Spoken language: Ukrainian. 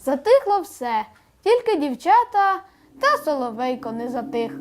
затихло все, тільки дівчата та соловейко не затих.